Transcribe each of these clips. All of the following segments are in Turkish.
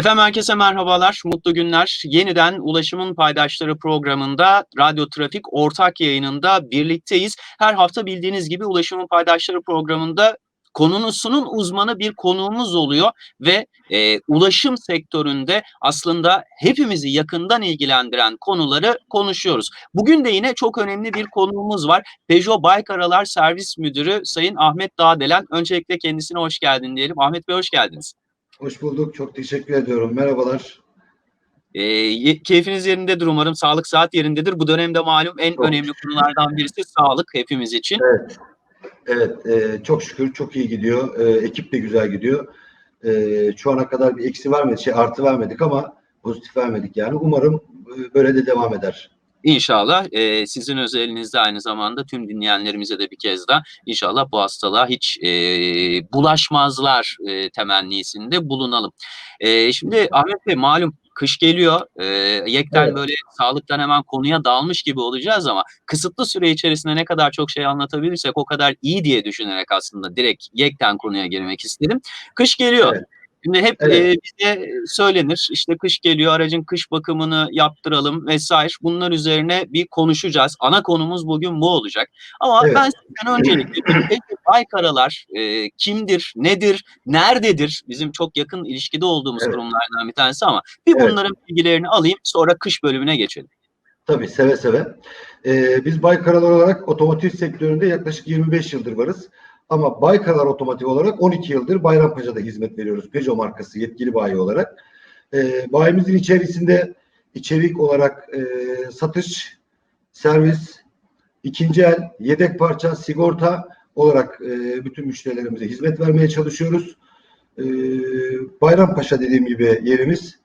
Efendim herkese merhabalar, mutlu günler. Yeniden Ulaşımın Paydaşları programında Radyo Trafik ortak yayınında birlikteyiz. Her hafta bildiğiniz gibi Ulaşımın Paydaşları programında konusunun uzmanı bir konuğumuz oluyor ve e, ulaşım sektöründe aslında hepimizi yakından ilgilendiren konuları konuşuyoruz. Bugün de yine çok önemli bir konuğumuz var. Peugeot Baykaralar Servis Müdürü Sayın Ahmet Dağdelen. Öncelikle kendisine hoş geldin diyelim. Ahmet Bey hoş geldiniz. Hoş bulduk. Çok teşekkür ediyorum. Merhabalar. E, keyfiniz yerindedir umarım. Sağlık saat yerindedir. Bu dönemde malum en Çok önemli konulardan birisi sağlık hepimiz için. Evet. Evet. e, çok şükür çok iyi gidiyor. E, ekip de güzel gidiyor. E, şu ana kadar bir eksi vermedik, şey artı vermedik ama pozitif vermedik yani. Umarım e, böyle de devam eder. İnşallah e, sizin özelinizde aynı zamanda tüm dinleyenlerimize de bir kez daha inşallah bu hastalığa hiç e, bulaşmazlar e, temennisinde bulunalım. E, şimdi Ahmet Bey malum kış geliyor. E, yekten Evet. böyle sağlıktan hemen konuya dalmış gibi olacağız ama kısıtlı süre içerisinde ne kadar çok şey anlatabilirsek o kadar iyi diye düşünerek aslında direkt yekten konuya girmek istedim. Kış geliyor. Evet. Şimdi hep Evet. e, bize söylenir işte kış geliyor aracın kış bakımını yaptıralım vesaire bunlar üzerine bir konuşacağız. Ana konumuz bugün bu olacak. Ama Evet. ben sizden öncelikle peki Baykaralar e, kimdir, nedir, nerededir? Bizim çok yakın ilişkide olduğumuz Evet. kurumlardan bir tanesi ama bir Evet. bunların bilgilerini alayım sonra kış bölümüne geçelim. Tabii seve seve. E, biz Baykaralar olarak otomotiv sektöründe yaklaşık 25 yıldır varız. Ama Baykaralar Otomotiv olarak 12 yıldır Bayrampaşa'da hizmet veriyoruz. Peugeot markası yetkili bayi olarak. E, bayimizin içerisinde içerik olarak e, satış, servis, ikinci el, yedek parça, sigorta olarak e, bütün müşterilerimize hizmet vermeye çalışıyoruz. E, Bayrampaşa dediğim gibi yerimiz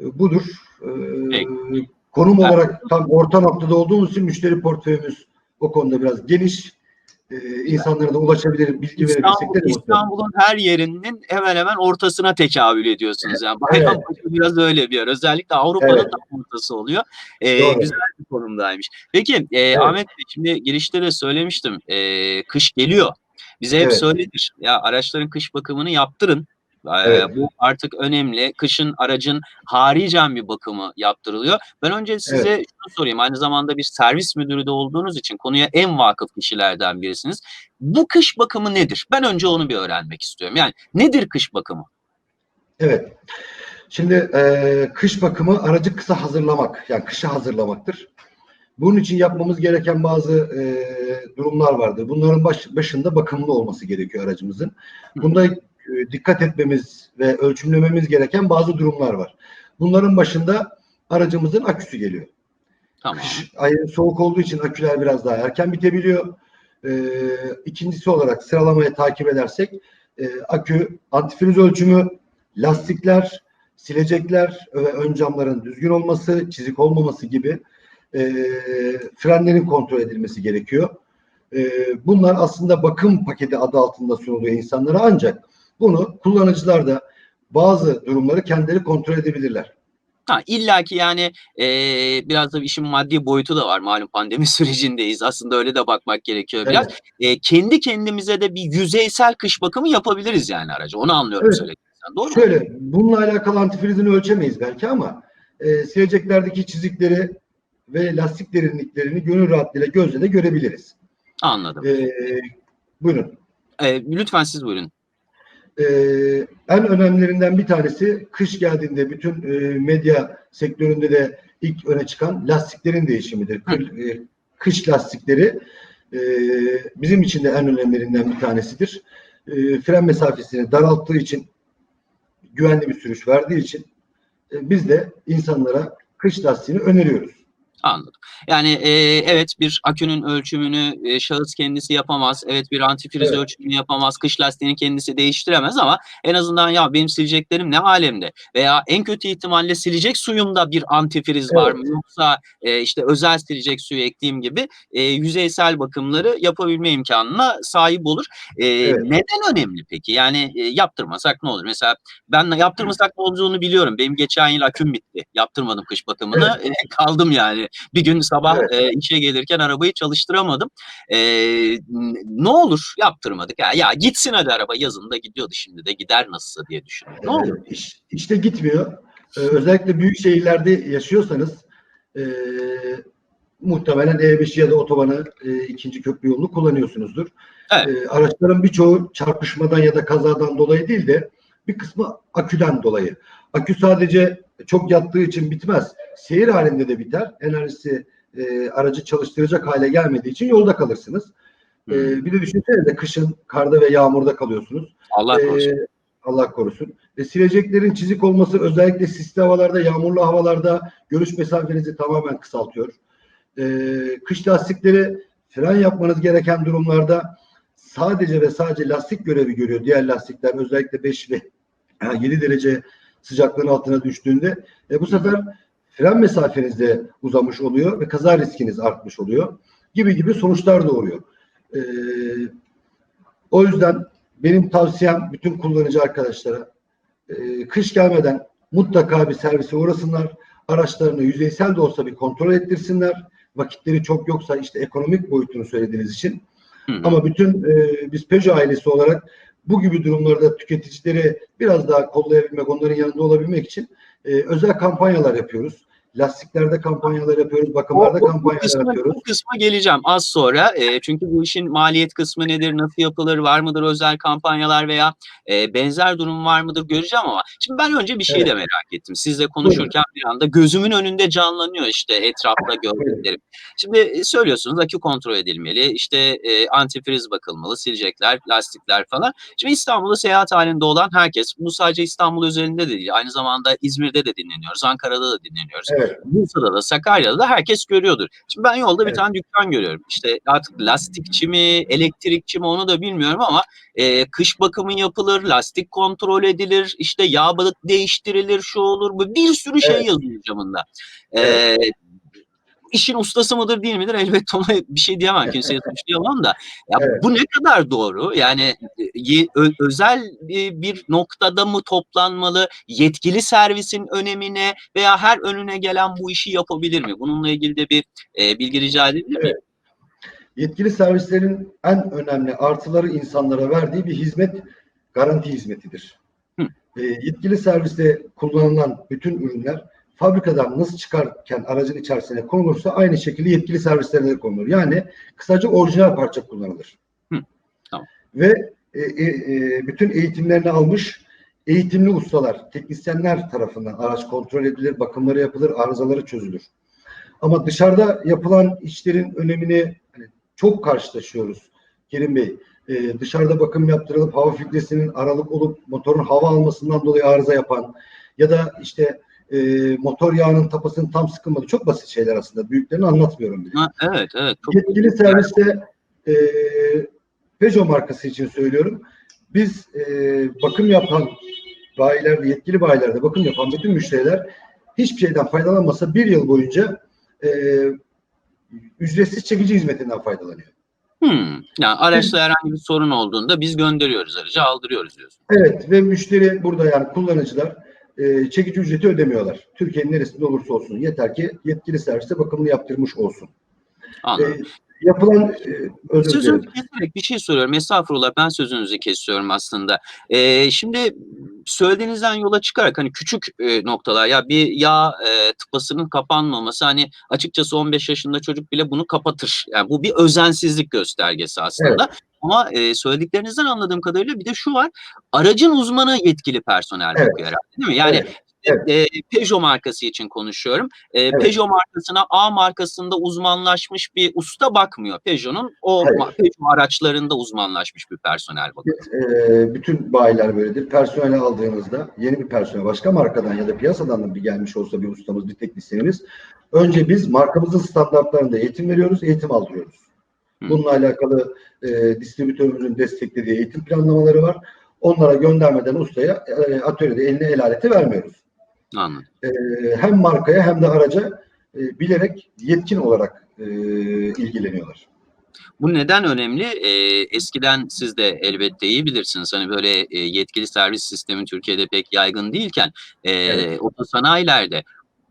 e, budur. E, konum olarak tam orta noktada olduğumuz için müşteri portföyümüz o konuda biraz geniş. E, insanlara da ulaşabilir, bilgi verebilsek İstanbul, mutlu. İstanbul'un her yerinin hemen hemen ortasına tekabül ediyorsunuz. Yani Bayrampaşa biraz öyle bir yer. Özellikle Avrupa'nın Evet. tam ortası oluyor. Doğru. güzel bir konumdaymış. Peki e, Ahmet Bey şimdi girişte de söylemiştim. E, kış geliyor. Bize hep Evet. söylenir. Ya araçların kış bakımını yaptırın. Ee, Evet. Bu artık önemli. Kışın aracın haricen bir bakımı yaptırılıyor. Ben önce size şunu sorayım. Aynı zamanda bir servis müdürü de olduğunuz için konuya en vakıf kişilerden birisiniz. Bu kış bakımı nedir? Ben önce onu bir öğrenmek istiyorum. Yani nedir kış bakımı? Evet. Şimdi e, kış bakımı aracı kısa hazırlamak, yani kışa hazırlamaktır. Bunun için yapmamız gereken bazı e, durumlar vardır. Bunların baş, başında bakımlı olması gerekiyor aracımızın. Bunda dikkat etmemiz ve ölçümlememiz gereken bazı durumlar var. Bunların başında aracımızın aküsü geliyor. Tamam. Kış ayı soğuk olduğu için aküler biraz daha erken bitebiliyor. Ee, ikincisi olarak sıralamaya takip edersek e, akü, antifriz ölçümü, lastikler, silecekler ve ön camların düzgün olması, çizik olmaması gibi e, frenlerin kontrol edilmesi gerekiyor. E, bunlar aslında bakım paketi adı altında sunuluyor insanlara ancak bunu kullanıcılar da bazı durumları kendileri kontrol edebilirler. Ha, illa ki yani e, biraz da işin maddi boyutu da var. Malum pandemi sürecindeyiz. Aslında öyle de bakmak gerekiyor biraz. E, kendi kendimize de bir yüzeysel kış bakımı yapabiliriz yani aracı. Onu anlıyorum Evet. söylediğinizden. Doğru mu? Şöyle, bununla alakalı antifrizini ölçemeyiz belki ama e, sileceklerdeki çizikleri ve lastik derinliklerini gönül rahatlığıyla gözle de görebiliriz. Anladım. E, buyurun. E, lütfen siz buyurun. E, en önemlilerinden bir tanesi kış geldiğinde bütün e, medya sektöründe de ilk öne çıkan lastiklerin değişimidir. Kır- e, kış lastikleri e, bizim için de en önemlilerinden bir tanesidir. E, fren mesafesini daralttığı için güvenli bir sürüş verdiği için e, biz de insanlara kış lastiğini öneriyoruz. Anladım. Yani e, evet bir akünün ölçümünü e, şahıs kendisi yapamaz. Evet bir antifriz Evet. ölçümünü yapamaz. Kış lastiğini kendisi değiştiremez ama en azından ya benim sileceklerim ne alemde? Veya en kötü ihtimalle silecek suyumda bir antifriz var mı? Evet. Yoksa e, işte özel silecek suyu ekleyeyim gibi e, yüzeysel bakımları yapabilme imkanına sahip olur. E, Evet. Neden önemli peki? Yani e, yaptırmasak ne olur? Mesela ben yaptırmasak ne olacağını biliyorum. Benim geçen yıl aküm bitti. Yaptırmadım kış bakımını. E, kaldım yani yani. Bir gün sabah Evet. e, işe gelirken arabayı çalıştıramadım. E, ne olur yaptırmadık. Ya, ya gitsin hadi araba yazın da gidiyordu şimdi de gider nasılsa diye düşündüm. Ne olur? Ee, iş, işte gitmiyor. Ee, özellikle büyük şehirlerde yaşıyorsanız e, muhtemelen E5 ya da otobanı e, ikinci köprü yolunu kullanıyorsunuzdur. Evet. Ee, araçların birçoğu çarpışmadan ya da kazadan dolayı değil de bir kısmı aküden dolayı. Akü sadece çok yattığı için bitmez. Seyir halinde de biter. Enerjisi e, aracı çalıştıracak hale gelmediği için yolda kalırsınız. Ee, Hmm. bir de düşünsenize kışın karda ve yağmurda kalıyorsunuz. Allah Ee, korusun. Allah korusun. E, sileceklerin çizik olması özellikle sisli havalarda, yağmurlu havalarda görüş mesafenizi tamamen kısaltıyor. Ee, kış lastikleri fren yapmanız gereken durumlarda sadece ve sadece lastik görevi görüyor. Diğer lastikler özellikle 5 ve yani 7 derece sıcaklığın altına düştüğünde e, bu sefer fren mesafeniz de uzamış oluyor ve kaza riskiniz artmış oluyor. Gibi gibi sonuçlar doğuruyor. Ee, o yüzden benim tavsiyem bütün kullanıcı arkadaşlara e, kış gelmeden mutlaka bir servise uğrasınlar. Araçlarını yüzeysel de olsa bir kontrol ettirsinler. Vakitleri çok yoksa işte ekonomik boyutunu söylediğiniz için. Hı. Ama bütün e, biz Peugeot ailesi olarak bu gibi durumlarda tüketicileri biraz daha kollayabilmek, onların yanında olabilmek için e, özel kampanyalar yapıyoruz. Lastiklerde kampanyalar yapıyoruz, bakımlarda O- o- bu kampanyalar kısma, yapıyoruz. bu kısma geleceğim az sonra. E, çünkü bu işin maliyet kısmı nedir, nasıl yapılır, var mıdır özel kampanyalar veya e, benzer durum var mıdır göreceğim ama şimdi ben önce bir şeyi de Evet. merak ettim. Sizle konuşurken bir anda gözümün önünde canlanıyor işte etrafta gördüklerim. Şimdi e, söylüyorsunuz akü kontrol edilmeli, işte e, antifriz bakılmalı, silecekler, lastikler falan. Şimdi İstanbul'da seyahat halinde olan herkes, bu sadece İstanbul özelinde de değil, aynı zamanda İzmir'de de dinleniyoruz, Ankara'da da dinleniyoruz. Evet. Bursa'da da Sakarya'da da herkes görüyordur. Şimdi ben yolda bir Evet. tane dükkan görüyorum. İşte artık lastikçi mi, elektrikçi mi onu da bilmiyorum ama e, kış bakımı yapılır, lastik kontrol edilir, işte yağ balık değiştirilir, şu olur bu bir sürü şey Evet. yazıyor camında. E, Evet. İşin ustası mıdır değil midir elbette ona bir şey diyemem kimseye suçlayamam da ya Evet. bu ne kadar doğru yani e, özel bir, bir noktada mı toplanmalı yetkili servisin önemine veya her önüne gelen bu işi yapabilir mi bununla ilgili de bir e, bilgi rica edebilir miyim? Yetkili servislerin en önemli artıları insanlara verdiği bir hizmet garanti hizmetidir. Hı. E, yetkili serviste kullanılan bütün ürünler fabrikadan nasıl çıkarken aracın içerisine konulursa aynı şekilde yetkili servislere de konulur. Yani kısaca orijinal parça kullanılır. Hı. Tamam. Ve e, e, e, bütün eğitimlerini almış eğitimli ustalar, teknisyenler tarafından araç kontrol edilir, bakımları yapılır, arızaları çözülür. Ama dışarıda yapılan işlerin önemini hani çok karşılaşıyoruz Kerim Bey. Ee, dışarıda bakım yaptırılıp hava filtresinin aralık olup motorun hava almasından dolayı arıza yapan ya da işte e, motor yağının tapasının tam sıkılmadı. Çok basit şeyler aslında. Büyüklerini anlatmıyorum bile. Ha, evet evet çok Yetkili serviste e, Peugeot markası için söylüyorum. Biz e, bakım yapan bayilerde, yetkili bayilerde bakım yapan bütün müşteriler hiçbir şeyden faydalanmasa bir yıl boyunca e, ücretsiz çekici hizmetinden faydalanıyor. Hmm. Yani araçta herhangi bir sorun olduğunda biz gönderiyoruz aracı aldırıyoruz diyorsun. Evet ve müşteri burada yani kullanıcılar e, çekici ücreti ödemiyorlar. Türkiye'nin neresinde olursa olsun. Yeter ki yetkili serviste bakımını yaptırmış olsun. E, Anladım. Yapılan e, özür Sözünüzü keserek bir şey soruyorum. Estağfurullah ben sözünüzü kesiyorum aslında. Ee, şimdi söylediğinizden yola çıkarak hani küçük e, noktalar ya bir yağ e, tıpasının kapanmaması hani açıkçası 15 yaşında çocuk bile bunu kapatır. Yani bu bir özensizlik göstergesi aslında. Ama e, söylediklerinizden anladığım kadarıyla bir de şu var. Aracın uzmanı yetkili personel Evet. bakıyor herhalde değil mi? Yani Evet. E, Peugeot markası için konuşuyorum. E, Peugeot markasına A markasında uzmanlaşmış bir usta bakmıyor. Peugeot'un o ma- Peugeot araçlarında uzmanlaşmış bir personel bakıyor. e, bütün bayiler böyledir. Personeli aldığınızda yeni bir personel başka markadan ya da piyasadan da bir gelmiş olsa bir ustamız, bir teknisyenimiz önce biz markamızın standartlarında eğitim veriyoruz, eğitim aldırıyoruz. Bununla alakalı e, distribütörümüzün desteklediği eğitim planlamaları var. Onlara göndermeden ustaya e, atölyede eline el aleti vermiyoruz. Anladım. E, hem markaya hem de araca e, bilerek yetkin olarak e, ilgileniyorlar. Bu neden önemli? Ee, eskiden siz de elbette iyi bilirsiniz. Hani böyle e, yetkili servis sistemi Türkiye'de pek yaygın değilken e, Evet. otosanayilerde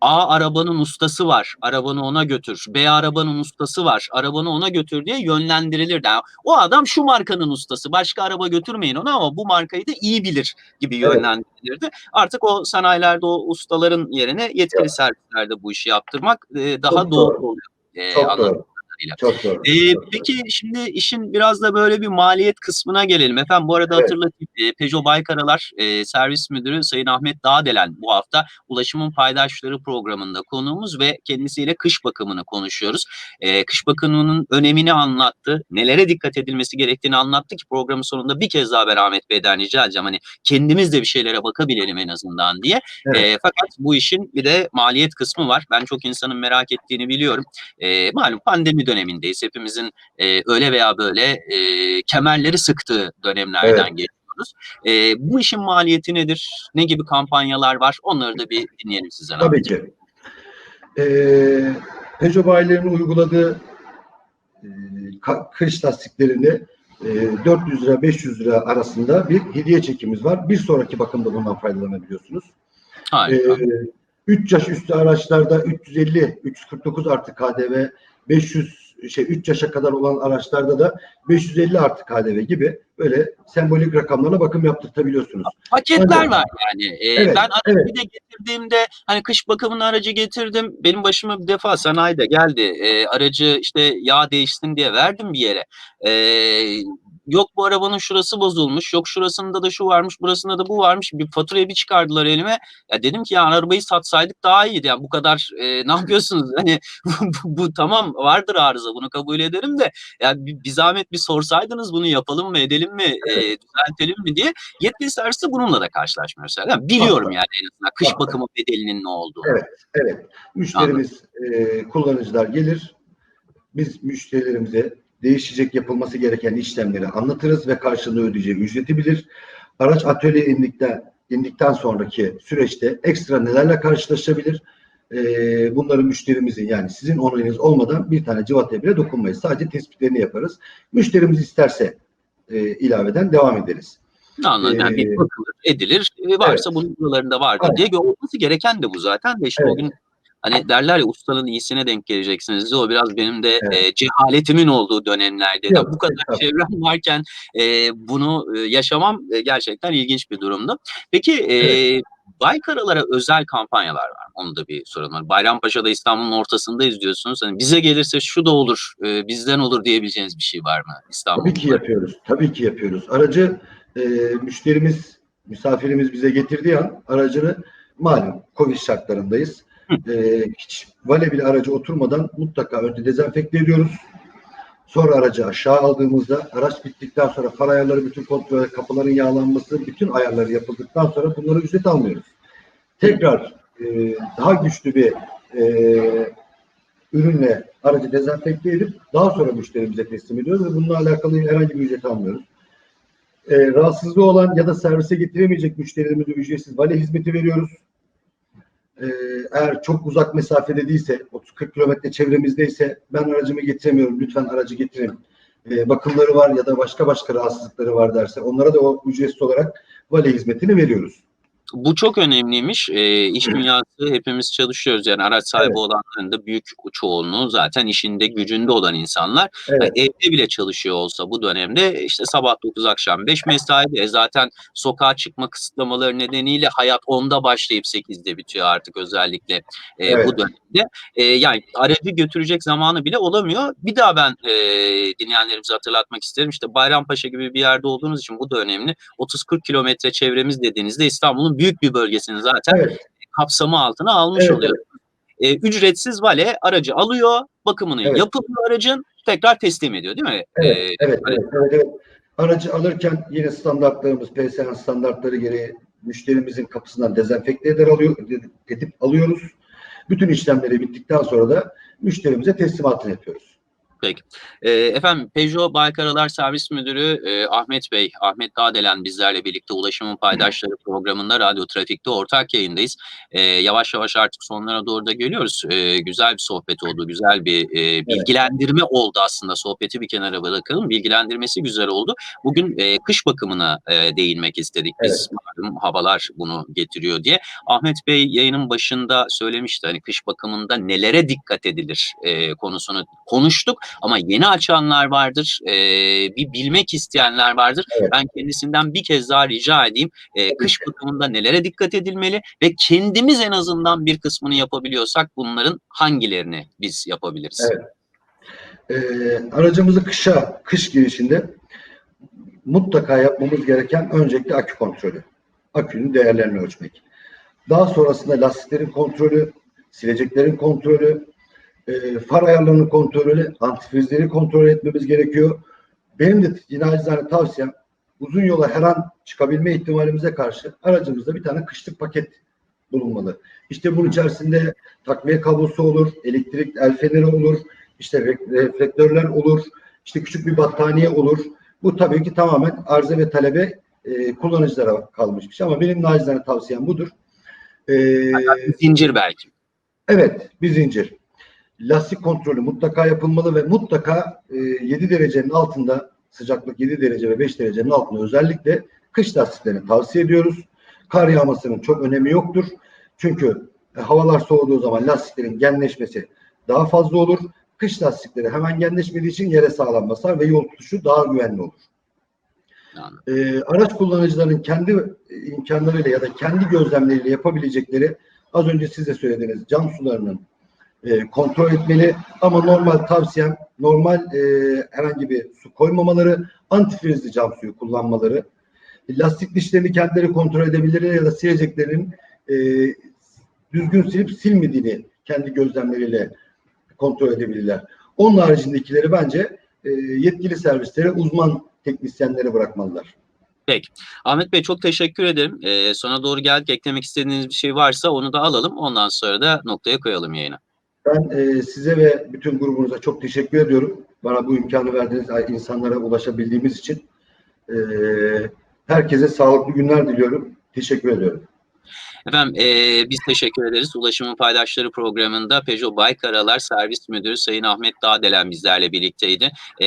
A arabanın ustası var, arabanı ona götür. B arabanın ustası var, arabanı ona götür diye yönlendirilirdi. Yani o adam şu markanın ustası, başka araba götürmeyin ona ama bu markayı da iyi bilir gibi Evet. yönlendirilirdi. Artık o sanayilerde o ustaların yerine yetkili servislerde bu işi yaptırmak e, daha Çok doğru doğru. oluyor. E, Çok anladığım doğru. Kadarıyla. Çok doğru. Ee, Çok doğru. peki şimdi işin biraz da böyle bir maliyet kısmına gelelim. Efendim bu arada Evet. hatırlatayım. e, Peugeot Baykaralar e, Servis Müdürü Sayın Ahmet Dağdelen bu hafta Ulaşımın Paydaşları programında konuğumuz ve kendisiyle kış bakımını konuşuyoruz. E, kış bakımının önemini anlattı. Nelere dikkat edilmesi gerektiğini anlattı ki programın sonunda bir kez daha ben Ahmet Bey'den rica edeceğim. Hani kendimiz de bir şeylere bakabilelim en azından diye. Evet. E, fakat bu işin bir de maliyet kısmı var. Ben çok insanın merak ettiğini biliyorum. E, malum pandemi dönemindeyiz. Hepimizin e, öyle veya böyle e, kemerleri sıktığı dönemlerden Evet. geçiyoruz. E, bu işin maliyeti nedir? Ne gibi kampanyalar var? Onları da bir dinleyelim sizden. Tabii abi. ki. Ee, Peugeot bayilerinin uyguladığı e, kış lastiklerini e, 400 lira 500 lira arasında bir hediye çekimiz var. Bir sonraki bakımda bundan faydalanabiliyorsunuz. Harika. 3 yaş üstü araçlarda 350 349 artı KDV 500 şey 3 yaşa kadar olan araçlarda da 550 artı KDV gibi böyle sembolik rakamlarla bakım yaptırtabiliyorsunuz. Paketler Evet. var yani. E, Evet, ben aracı evet. bir de getirdiğimde hani kış bakımının aracı getirdim. Benim başıma bir defa sanayide geldi. E, aracı işte yağ değişsin diye verdim bir yere. E, yok bu arabanın şurası bozulmuş. Yok şurasında da şu varmış. Burasında da bu varmış. Bir faturayı bir çıkardılar elime. Ya dedim ki ya arabayı satsaydık daha iyiydi. Yani bu kadar e, ne yapıyorsunuz? Hani bu, bu tamam vardır arıza bunu kabul ederim de ya bir, bir zahmet bir sorsaydınız bunu yapalım mı edelim mi e, düzeltelim mi diye yetkili serviste bununla da karşılaşmıyoruz. Yani biliyorum yani en azından kış bakımı bedelinin ne olduğunu. Evet. Evet. Müşterimiz, e, kullanıcılar gelir. Biz müşterilerimize değişecek yapılması gereken işlemleri anlatırız ve karşılığında ödeyeceği ücreti bilir. Araç atölyeye indikten, indikten sonraki süreçte ekstra nelerle karşılaşabilir? E, bunları müşterimizin yani sizin onayınız olmadan bir tane civataya bile dokunmayız. Sadece tespitlerini yaparız. Müşterimiz isterse e, ilaveden devam ederiz. Anladım. Yani bir Ee, bakılır, edilir. E, varsa evet. bunun buralarında vardır Evet. diye olması gereken de bu zaten de işte o Evet. gün hani derler ya ustanın iyisine denk geleceksiniz o biraz benim de Evet. e, cehaletimin olduğu dönemlerde de bu kadar estağfurullah. çevrem varken e, bunu e, yaşamam e, gerçekten ilginç bir durumdu. Peki e, Baykaralara özel kampanyalar var. Onu da bir soralım. Hani Bayrampaşa'da İstanbul'un ortasındayız diyorsunuz. Hani bize gelirse şu da olur, e, bizden olur diyebileceğiniz bir şey var mı İstanbul'da? Tabii ki yapıyoruz. Tabii ki yapıyoruz. Aracı e, müşterimiz, misafirimiz bize getirdiği an aracını malum Covid şartlarındayız. E, hiç vale bile aracı oturmadan mutlaka önce dezenfekte ediyoruz. Sonra aracı aşağı aldığımızda araç bittikten sonra far ayarları bütün kontrol, kapıların yağlanması, bütün ayarları yapıldıktan sonra bunları ücret almıyoruz. Tekrar e, daha güçlü bir e, ürünle aracı dezenfekte edip daha sonra müşterimize teslim ediyoruz ve bununla alakalı herhangi bir ücret almıyoruz. E, rahatsızlığı olan ya da servise getiremeyecek müşterilerimize ücretsiz vale hizmeti veriyoruz. E, eğer çok uzak mesafede değilse, 30-40 kilometre çevremizdeyse ben aracımı getiremiyorum, lütfen aracı getirin. E, bakımları var ya da başka başka rahatsızlıkları var derse onlara da o ücretsiz olarak vale hizmetini veriyoruz. Bu çok önemliymiş. E, iş dünyası hepimiz çalışıyoruz. Yani araç sahibi Evet. olanların da büyük çoğunluğu zaten işinde gücünde olan insanlar. Evet. Yani evde bile çalışıyor olsa bu dönemde işte sabah 9 akşam 5 mesaide E zaten sokağa çıkma kısıtlamaları nedeniyle hayat 10'da başlayıp 8'de bitiyor artık özellikle e, Evet. bu dönemde. E, yani aracı götürecek zamanı bile olamıyor. Bir daha ben e, dinleyenlerimize hatırlatmak isterim. İşte Bayrampaşa gibi bir yerde olduğunuz için bu da önemli. 30-40 kilometre çevremiz dediğinizde İstanbul'un büyük bir bölgesini zaten Evet. kapsamı altına almış Evet, oluyor. E, ücretsiz vale aracı alıyor, bakımını Evet. yapılıyor aracın, tekrar teslim ediyor değil mi? Evet, E, evet, hani- evet, evet, evet. Aracı alırken yine standartlarımız, PSN standartları gereği müşterimizin kapısından dezenfekte eder alıyor, edip alıyoruz. Bütün işlemleri bittikten sonra da müşterimize teslimatını yapıyoruz. Peki. E, efendim Peugeot Baykaralar Servis Müdürü e, Ahmet Bey, Ahmet Dağdelen bizlerle birlikte Ulaşımın Paydaşları programında Radyo Trafik'te ortak yayındayız. E, yavaş yavaş artık sonlara doğru da geliyoruz. E, güzel bir sohbet oldu, güzel bir e, bilgilendirme oldu aslında. Sohbeti bir kenara bırakalım. Bilgilendirmesi güzel oldu. Bugün e, kış bakımına e, değinmek istedik biz. Malum havalar bunu getiriyor diye. Ahmet Bey yayının başında söylemişti hani kış bakımında nelere dikkat edilir e, konusunu konuştuk. Ama yeni açanlar vardır, e, bir bilmek isteyenler vardır. Evet. Ben kendisinden bir kez daha rica edeyim. E, kış bakımında nelere dikkat edilmeli ve kendimiz en azından bir kısmını yapabiliyorsak bunların hangilerini biz yapabiliriz? Evet. Ee, aracımızı kışa, kış girişinde mutlaka yapmamız gereken öncelikle akü kontrolü. Akünün değerlerini ölçmek. Daha sonrasında lastiklerin kontrolü, sileceklerin kontrolü, e, far ayarlarının kontrolü, antifrizleri kontrol etmemiz gerekiyor. Benim de yine acizane tavsiyem uzun yola her an çıkabilme ihtimalimize karşı aracımızda bir tane kışlık paket bulunmalı. İşte bunun içerisinde takviye kablosu olur, elektrik el feneri olur, işte re- reflektörler olur, işte küçük bir battaniye olur. Bu tabii ki tamamen arıza ve talebe e, kullanıcılara kalmış bir şey ama benim nacizane tavsiyem budur. E, Zincir belki. evet, bir zincir. Lastik kontrolü mutlaka yapılmalı ve mutlaka e, 7 derecenin altında sıcaklık 7 derece ve 5 derecenin altında özellikle kış lastiklerini tavsiye ediyoruz. Kar yağmasının çok önemi yoktur. Çünkü e, havalar soğuduğu zaman lastiklerin genleşmesi daha fazla olur. Kış lastikleri hemen genleşmediği için yere sağlam basar ve yol tutuşu daha güvenli olur. Anladım. Ee, araç kullanıcılarının kendi imkanlarıyla ya da kendi gözlemleriyle yapabilecekleri az önce siz de söylediğiniz cam sularının e, kontrol etmeli ama normal tavsiyem normal e, herhangi bir su koymamaları, antifrizli cam suyu kullanmaları, lastik dişlerini kendileri kontrol edebilirler ya da sileceklerinin e, düzgün silip silmediğini kendi gözlemleriyle kontrol edebilirler. Onun haricindekileri bence e, yetkili servislere, uzman teknisyenlere bırakmalılar. Ahmet Bey çok teşekkür ederim. E, sona doğru geldik. Eklemek istediğiniz bir şey varsa onu da alalım. Ondan sonra da noktaya koyalım yayına. Ben e, size ve bütün grubunuza çok teşekkür ediyorum. Bana bu imkanı verdiğiniz insanlara ulaşabildiğimiz için. E, herkese sağlıklı günler diliyorum. Teşekkür ediyorum. Efendim e, biz teşekkür ederiz. Ulaşımın Paydaşları programında Peugeot Baykaralar Servis Müdürü Sayın Ahmet Dağdelen bizlerle birlikteydi. E,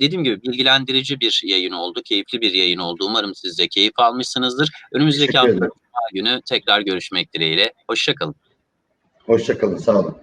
dediğim gibi bilgilendirici bir yayın oldu. Keyifli bir yayın oldu. Umarım siz de keyif almışsınızdır. Önümüzdeki hafta günü tekrar görüşmek dileğiyle. Hoşçakalın. Hoşçakalın. Sağ olun.